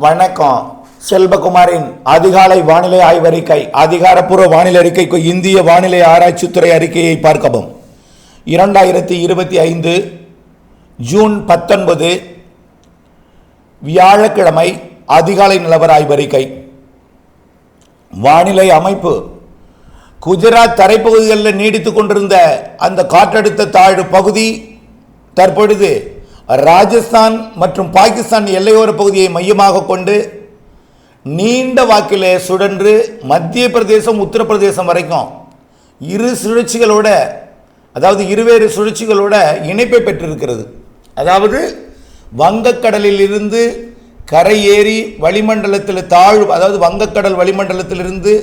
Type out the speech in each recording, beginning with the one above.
வணக்கம். செல்வகுமாரின் அதிகாலை வானிலை ஆய்வறிக்கை அதிகாரப்பூர்வ வானிலை அறிக்கைக்கு இந்திய வானிலை ஆராய்ச்சித்துறை அறிக்கையை பார்க்கவும். இரண்டாயிரத்தி இருபத்தி ஐந்து ஜூன் பத்தொன்பது வியாழக்கிழமை அதிகாலை நிலவர ஆய்வறிக்கை. வானிலை அமைப்பு. குஜராத் தரைப்பகுதிகளில் நீடித்துக் கொண்டிருந்த அந்த காற்றழுத்த தாழ்வு பகுதி தற்பொழுது ராஜஸ்தான் மற்றும் பாகிஸ்தான் எல்லையோர பகுதியை மையமாக கொண்டு நீண்ட வாக்கிலே சுழன்று மத்திய பிரதேசம் உத்தரப்பிரதேசம் வரைக்கும் இரு சுழற்சிகளோட அதாவது இருவேறு சுழற்சிகளோட இணைப்பை பெற்றிருக்கிறது. அதாவது வங்கக்கடலில் இருந்து கரையேறி வளிமண்டலத்தில் தாழ்வு அதாவது வங்கக்கடல் வளிமண்டலத்திலிருந்து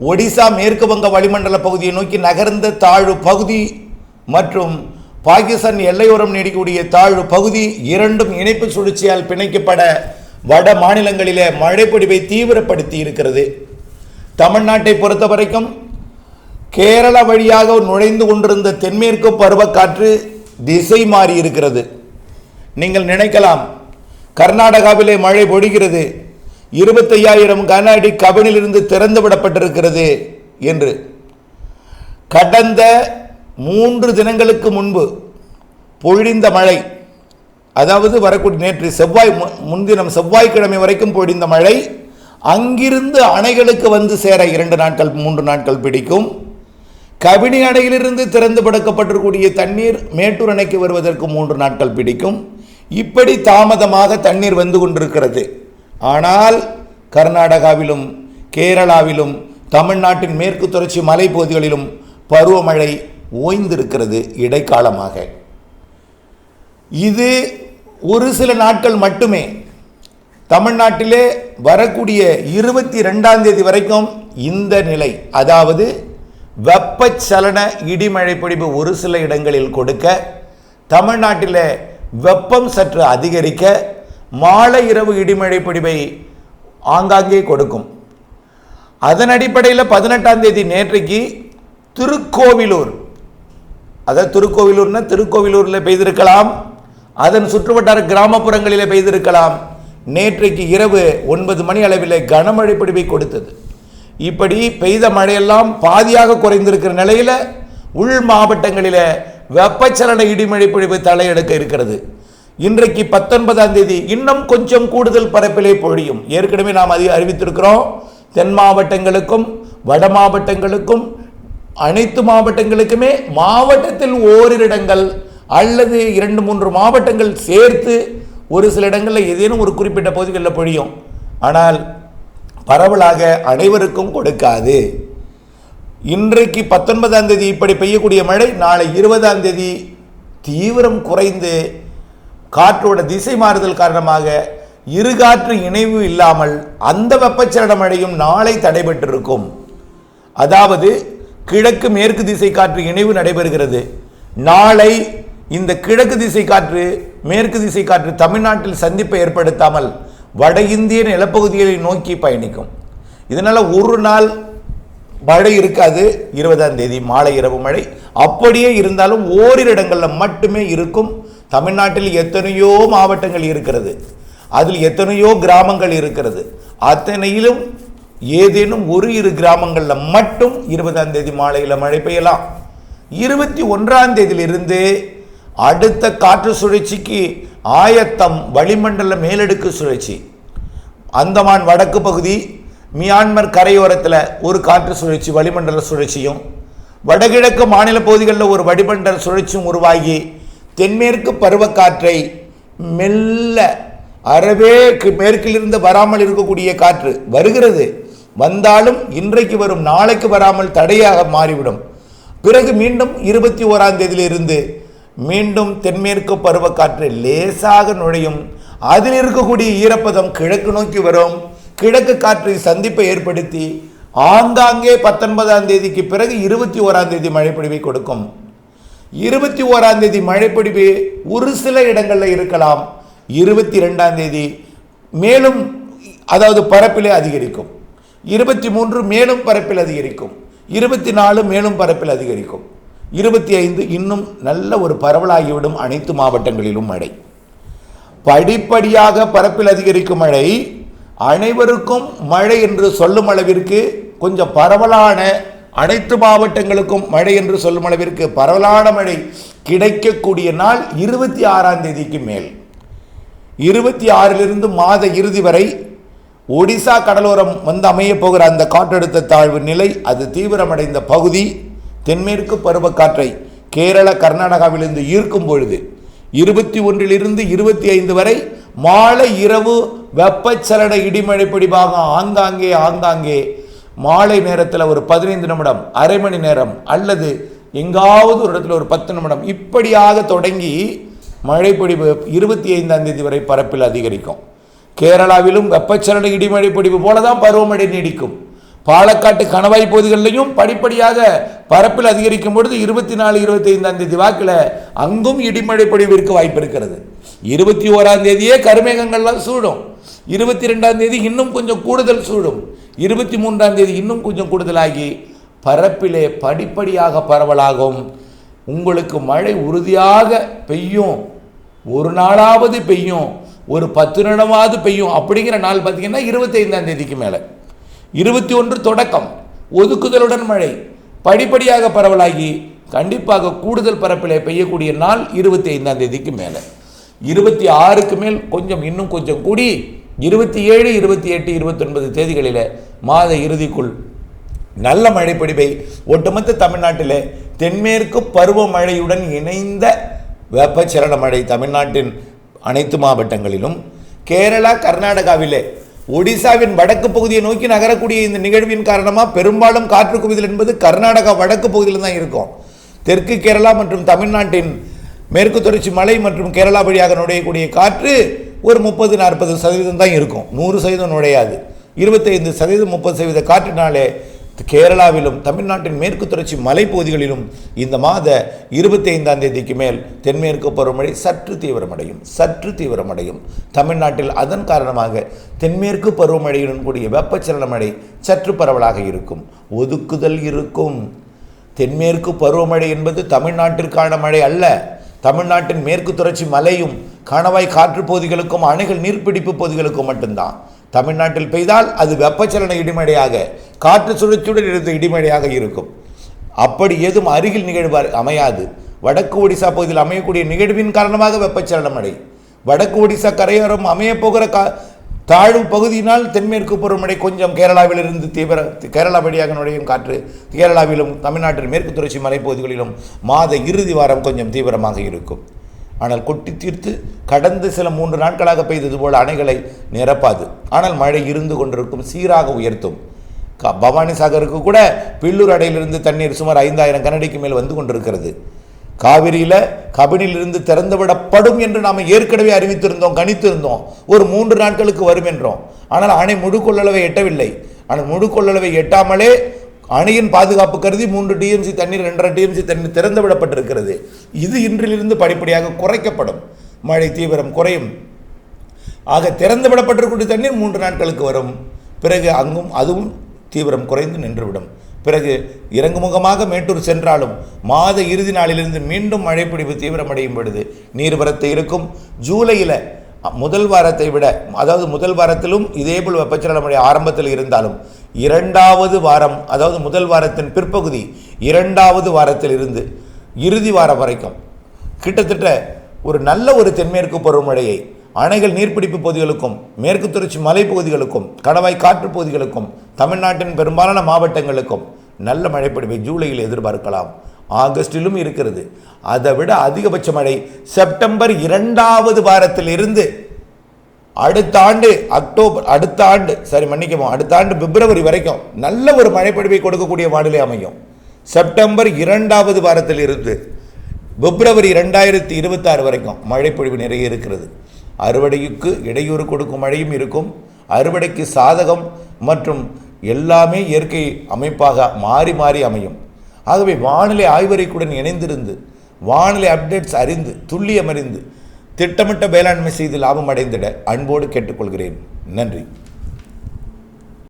ஒடிசா மேற்கு வங்க வளிமண்டல பகுதியை நோக்கி நகர்ந்த தாழ்வு பகுதி மற்றும் பாகிஸ்தான் எல்லையோரம் நீடிக்கக்கூடிய தாழ்வு பகுதி இரண்டும் இணைப்பு சுழற்சியால் பிணைக்கப்பட வட மாநிலங்களிலே மழைப்பொடிவை தீவிரப்படுத்தி இருக்கிறது. தமிழ்நாட்டை பொறுத்த வரைக்கும் கேரள வழியாக நுழைந்து கொண்டிருந்த தென்மேற்கு பருவக்காற்று திசை மாறி இருக்கிறது. நீங்கள் நினைக்கலாம் கர்நாடகாவிலே மழை பொழிகிறது இருபத்தையாயிரம் கன அடி கபனிலிருந்து திறந்து விடப்பட்டிருக்கிறது என்று. கடந்த மூன்று தினங்களுக்கு முன்பு பொழிந்த மழை அதாவது வரக்கூடிய நேற்று செவ்வாய் மு- முன்தினம் செவ்வாய்க்கிழமை வரைக்கும் பொழிந்த மழை அங்கிருந்து அணைகளுக்கு வந்து சேர இரண்டு நாட்கள் மூன்று நாட்கள் பிடிக்கும். கபினி அணையிலிருந்து திறந்து படுக்கப்பட்டிருக்கூடிய தண்ணீர் மேட்டூர் அணைக்கு வருவதற்கு மூன்று நாட்கள் பிடிக்கும். இப்படி தாமதமாக தண்ணீர் வந்து கொண்டிருக்கிறது. ஆனால் கர்நாடகாவிலும் கேரளாவிலும் தமிழ்நாட்டின் மேற்கு தொடர்ச்சி மலைப்பகுதிகளிலும் பருவமழை ஓய்ந்திருக்கிறது இடைக்காலமாக. இது ஒரு சில நாட்கள் மட்டுமே. தமிழ்நாட்டிலே வரக்கூடிய இருபத்தி ரெண்டாம் தேதி வரைக்கும் இந்த நிலை அதாவது வெப்பச்சலன இடிமழை பொழிவு ஒரு சில இடங்களில் கொடுக்க தமிழ்நாட்டில் வெப்பம் சற்று அதிகரிக்க மாலை இரவு இடிமழை பொழிவை ஆங்காங்கே கொடுக்கும். அதன் அடிப்படையில் பதினெட்டாம் தேதி நேற்றைக்கு திருக்கோவிலூர் அதாவது திருக்கோவிலூர்னா திருக்கோவிலூரில் பெய்திருக்கலாம். அதன் சுற்றுவட்டார கிராமப்புறங்களிலே பெய்திருக்கலாம். நேற்றைக்கு இரவு ஒன்பது மணி அளவில் கனமழை பிடிவை கொடுத்தது. இப்படி பெய்த மழையெல்லாம் பாதியாக குறைந்திருக்கிற நிலையில் உள் மாவட்டங்களில் வெப்பச்சலன இடிமழை பொழிவு தலையெடுக்க இருக்கிறது. இன்றைக்கு பத்தொன்பதாம் தேதி இன்னும் கொஞ்சம் கூடுதல் பரப்பிலே பொழியும். ஏற்கனவே நாம் அதை அறிவித்திருக்கிறோம். தென் மாவட்டங்களுக்கும் வட மாவட்டங்களுக்கும் அனைத்து மாவட்டங்களுக்குமே மாவட்டத்தில் ஓரிரு இடங்கள் அல்லது இரண்டு மூன்று மாவட்டங்கள் சேர்த்து ஒரு சில இடங்களில் ஏதேனும் ஒரு குறிப்பிட்ட பகுதிகளில் பொழியும். ஆனால் பரவலாக அனைவருக்கும் கொடுக்காது. இன்றைக்கு பத்தொன்பதாம் தேதி இப்படி பெய்யக்கூடிய மழை நாளை இருபதாம் தேதி தீவிரம் குறைந்து காற்றோட திசை மாறுதல் காரணமாக இருகாற்று இணைவு இல்லாமல் அந்த வெப்பச்சலன மழையும் நாளை தடைபட்டிருக்கும். அதாவது கிழக்கு மேற்கு திசை காற்று இணைவு நடைபெறுகிறது. நாளை இந்த கிழக்கு திசை காற்று மேற்கு திசை காற்று தமிழ்நாட்டில் சந்திப்பை ஏற்படுத்தாமல் வட இந்திய நிலப்பகுதிகளை நோக்கி பயணிக்கும். இதனால் ஒரு நாள் மழை இருக்காது. இருபதாம் தேதி மாலை இரவு மழை. அப்படியே இருந்தாலும் ஓரிரு இடங்களில் மட்டுமே இருக்கும். தமிழ்நாட்டில் எத்தனையோ மாவட்டங்கள் இருக்கிறது. அதில் எத்தனையோ கிராமங்கள் இருக்கிறது. அத்தனையிலும் ஏதேனும் ஒரு இரு கிராமங்களில் மட்டும் இருபதாம் தேதி மாலையில் மழை பெய்யலாம். இருபத்தி ஒன்றாம் தேதியிலிருந்து அடுத்த காற்று சுழற்சிக்கு ஆயத்தம் வளிமண்டல மேலடுக்கு சுழற்சி. அந்தமான் வடக்கு பகுதி மியான்மர் கரையோரத்தில் ஒரு காற்று சுழற்சி வளிமண்டல சுழற்சியும் வடகிழக்கு மாநில பகுதிகளில் ஒரு வளிமண்டல சுழற்சியும் உருவாகி தென்மேற்கு பருவக்காற்றை மெல்ல அறவே மேற்கிலிருந்து வராமல் இருக்கக்கூடிய காற்று வருகிறது. வந்தாலும் இன்றைக்கு வரும் நாளைக்கு வராமல் தடையாக மாறிவிடும். பிறகு மீண்டும் இருபத்தி ஓராம் தேதியிலிருந்து மீண்டும் தென்மேற்கு பருவக்காற்று லேசாக நுழையும். அதில் இருக்கக்கூடிய ஈரப்பதம் கிழக்கு நோக்கி வரும். கிழக்கு காற்று சந்திப்பை ஏற்படுத்தி ஆங்காங்கே பத்தொன்பதாம் தேதிக்கு பிறகு இருபத்தி ஓராம் தேதி மழைப்பொழிவை கொடுக்கும். இருபத்தி ஓராம் தேதி மழைப்பொழிவு ஒரு சில இடங்களில் இருக்கலாம். இருபத்தி ரெண்டாம் தேதி மேலும் அதாவது பரப்பிலே அதிகரிக்கும். இருபத்தி மூன்று மேலும் பரப்பில் அதிகரிக்கும். இருபத்தி நாலு மேலும் பரப்பில் அதிகரிக்கும். இருபத்தி ஐந்து இன்னும் நல்ல ஒரு பரவலாகிவிடும் அனைத்து மாவட்டங்களிலும் மழை. படிப்படியாக பரப்பில் அதிகரிக்கும் மழை. அனைவருக்கும் மழை என்று சொல்லும் அளவிற்கு கொஞ்சம் பரவலான அனைத்து மாவட்டங்களுக்கும் மழை என்று சொல்லும் அளவிற்கு பரவலான மழை கிடைக்கக்கூடிய நாள் இருபத்தி ஆறாம் தேதிக்கு மேல். இருபத்தி ஆறிலிருந்து மாத இறுதி வரை ஒடிசா கடலோரம் வந்து அமைய போகிற அந்த காற்றழுத்த தாழ்வு நிலை அது தீவிரமடைந்த பகுதி தென்மேற்கு பருவக்காற்றை கேரள கர்நாடகாவிலிருந்து ஈர்க்கும் பொழுது இருபத்தி ஒன்றிலிருந்து இருபத்தி ஐந்து வரை மாலை இரவு வெப்பச்சலன இடிமழை பிடிவாக ஆங்காங்கே ஆங்காங்கே மாலை நேரத்தில் ஒரு பதினைந்து நிமிடம் அரை மணி நேரம் அல்லது எங்காவது ஒரு இடத்துல ஒரு பத்து நிமிடம் இப்படியாக தொடங்கி மழை பொழிவு இருபத்தி ஐந்தாம் தேதி வரை பரப்பில் அதிகரிக்கும். கேரளாவிலும் வெப்பச்சலன இடிமழை பிடிப்பு போல தான் பருவமழை நீடிக்கும். பாலக்காட்டு கணவாய் பகுதிகளிலையும் படிப்படியாக பரப்பில் அதிகரிக்கும் பொழுது இருபத்தி நாலு இருபத்தைந்தாம் தேதி வாக்கில் அங்கும் இடிமழை பொழிவிற்கு வாய்ப்பு இருக்கிறது இருபத்தி ஓராம் தேதியே கருமேகங்கள்லாம் சூடும் இருபத்தி ரெண்டாம் தேதி இன்னும் கொஞ்சம் கூடுதல் சூடும் இருபத்தி மூன்றாம் தேதி இன்னும் கொஞ்சம் கூடுதலாகி பரப்பிலே படிப்படியாக பரவலாகும். உங்களுக்கு மழை உறுதியாக பெய்யும். ஒரு நாளாவது பெய்யும். ஒரு பத்து நிமிடமாவது பெய்யும் அப்படிங்கிற நாள் பார்த்தீங்கன்னா இருபத்தைந்தாம் தேதிக்கு மேலே. இருபத்தி ஒன்று தொடக்கம் ஒதுக்குதலுடன் மழை படிப்படியாக பரவலாகி கண்டிப்பாக கூடுதல் பரப்பிலே பெய்யக்கூடிய நாள் இருபத்தி ஐந்தாம் தேதிக்கு மேலே. இருபத்தி ஆறுக்கு மேல் கொஞ்சம் இன்னும் கொஞ்சம் கூடி இருபத்தி ஏழு இருபத்தி எட்டு இருபத்தொன்பது தேதிகளில் மாத இறுதிக்குள் நல்ல மழைப்படிவை ஒட்டுமொத்த தமிழ்நாட்டில் தென்மேற்கு பருவமழையுடன் இணைந்த வெப்பச்சலன மழை தமிழ்நாட்டின் அனைத்து மாவட்டங்களிலும் கேரளா கர்நாடகாவிலே ஒடிசாவின் வடக்கு பகுதியை நோக்கி நகரக்கூடிய இந்த நிகழ்வின் காரணமாக பெரும்பாலும் காற்று குவிதல் என்பது கர்நாடகா வடக்கு பகுதியில் தான் இருக்கும். தெற்கு கேரளா மற்றும் தமிழ்நாட்டின் மேற்கு தொடர்ச்சி மலை மற்றும் கேரளா வழியாக நுழையக்கூடிய காற்று ஒரு முப்பது நாற்பது சதவீதம் தான் இருக்கும். நூறு சதவீதம் நுழையாது. இருபத்தைந்து சதவீதம் முப்பது சதவீத காற்றினாலே கேரளாவிலும் தமிழ்நாட்டின் மேற்கு தொடர்ச்சி மலைப்பகுதிகளிலும் இந்த மாத இருபத்தி ஐந்தாம் தேதிக்கு மேல் தென்மேற்கு பருவமழை சற்று தீவிரமடையும் சற்று தீவிரமடையும். தமிழ்நாட்டில் அதன் காரணமாக தென்மேற்கு பருவமழையுடன் கூடிய வெப்பச்சலன மழை சற்று பரவலாக இருக்கும். ஒதுக்குதல் இருக்கும். தென்மேற்கு பருவமழை என்பது தமிழ்நாட்டிற்கான மழை அல்ல. தமிழ்நாட்டின் மேற்கு தொடர்ச்சி மலையும் கணவாய் காற்று பகுதிகளுக்கும் அணைகள் நீர்பிடிப்பு பகுதிகளுக்கும் மட்டும்தான். தமிழ்நாட்டில் பெய்தால் அது வெப்பச்சலன இடிமழையாக காற்று சுழற்சியுடன் இருந்த இடிமழையாக இருக்கும். அப்படி ஏதும் அருகில் நிகழ்வார் அமையாது. வடக்கு ஒடிசா பகுதியில் அமையக்கூடிய நிகழ்வின் காரணமாக வெப்பச்சலன மழை. வடக்கு ஒடிசா கரையோரம் அமையப் போகிற கா தாழ்வு பகுதியினால் தென்மேற்கு பருவமழை கொஞ்சம் கேரளாவிலிருந்து தீவிர கேரளா வழியாக நுழையும் காற்று கேரளாவிலும் தமிழ்நாட்டின் மேற்கு தொடர்ச்சி மலைப்பகுதிகளிலும் மாத இறுதி வாரம் கொஞ்சம் தீவிரமாக இருக்கும். ஆனால் கொட்டி தீர்த்து கடந்த சில மூன்று நாட்களாக பெய்தது போல் அணைகளை நிரப்பாது. ஆனால் மழை இருந்து கொண்டிருக்கும் சீராக உயர்த்தும். க- பவானி சாகருக்கு கூட பில்லூர் அடையிலிருந்து தண்ணீர் சுமார் ஐந்தாயிரம் கனடிக்கு மேல் வந்து கொண்டிருக்கிறது. காவிரியில் கபினிலிருந்து திறந்துவிடப்படும் என்று நாம் ஏற்கனவே அறிவித்திருந்தோம் கணித்திருந்தோம். ஒரு மூன்று நாட்களுக்கு வரும் என்றோம். ஆனால் அணை முழு கொள்ளளவை எட்டவில்லை. ஆனால் முழு கொள்ளளவை எட்டாமலே அணையின் பாதுகாப்பு கருதி மூன்று டிஎம்சி தண்ணீர் ரெண்டரை டிஎம்சி தண்ணீர் திறந்து விடப்பட்டிருக்கிறது. இது இன்றிலிருந்து படிப்படியாக குறைக்கப்படும். மழை தீவிரம் குறையும். ஆக திறந்து விடப்பட்டிருக்கூடிய தண்ணீர் மூன்று நாட்களுக்கு வரும். பிறகு அங்கும் அதுவும் தீவிரம் குறைந்து நின்றுவிடும். பிறகு இறங்குமுகமாக மேட்டூர் சென்றாலும் மாத இறுதி நாளிலிருந்து மீண்டும் மழைப்பிடிப்பு தீவிரமடையும் பொழுது நீர்வரத்து இருக்கும். ஜூலையில் முதல் வாரத்தை விட அதாவது முதல் வாரத்திலும் இதேபோல் வெப்பச்சலன மழை ஆரம்பத்தில் இருந்தாலும் இரண்டாவது வாரம் அதாவது முதல் வாரத்தின் பிற்பகுதி இரண்டாவது வாரத்தில் இருந்து இறுதி வாரம் வரைக்கும். கிட்டத்தட்ட ஒரு நல்ல ஒரு தென்மேற்கு பருவமழையை அணைகள் நீர்ப்பிடிப்பு பகுதிகளுக்கும் மேற்கு தொடர்ச்சி மலைப்பகுதிகளுக்கும் கடவாய் காற்று பகுதிகளுக்கும் தமிழ்நாட்டின் பெரும்பாலான மாவட்டங்களுக்கும் நல்ல மழைப்பிடிப்பை ஜூலையில் எதிர்பார்க்கலாம். ஆகஸ்டிலும் இருக்கிறது. அதை விட அதிகபட்ச மழை செப்டம்பர் இரண்டாவது வாரத்தில் இருந்து அடுத்த ஆண்டு அக்டோபர் அடுத்த ஆண்டு சரி மன்னிக்கவும் அடுத்த ஆண்டு பிப்ரவரி வரைக்கும் நல்ல ஒரு மழைப்பொழிவை கொடுக்கக்கூடிய வானிலை அமையும். செப்டம்பர் இரண்டாவது வாரத்தில் இருந்து பிப்ரவரி ரெண்டாயிரத்தி இருபத்தாறு வரைக்கும் மழைப்பொழிவு நிறைய இருக்கிறது. அறுவடைக்கு இடையூறு கொடுக்கும் மழையும் இருக்கும். அறுவடைக்கு சாதகம் மற்றும் எல்லாமே இயற்கை அமைப்பாக மாறி மாறி அமையும். ஆகவே வானிலை ஆய்வறைக்குடன் இணைந்திருந்து வானிலை அப்டேட்ஸ் அறிந்து துல்லியம் அறிந்து திட்டமிட்ட வேளாண்மை செய்து லாபம் அடைந்திட அன்போடு கேட்டுக்கொள்கிறேன். நன்றி.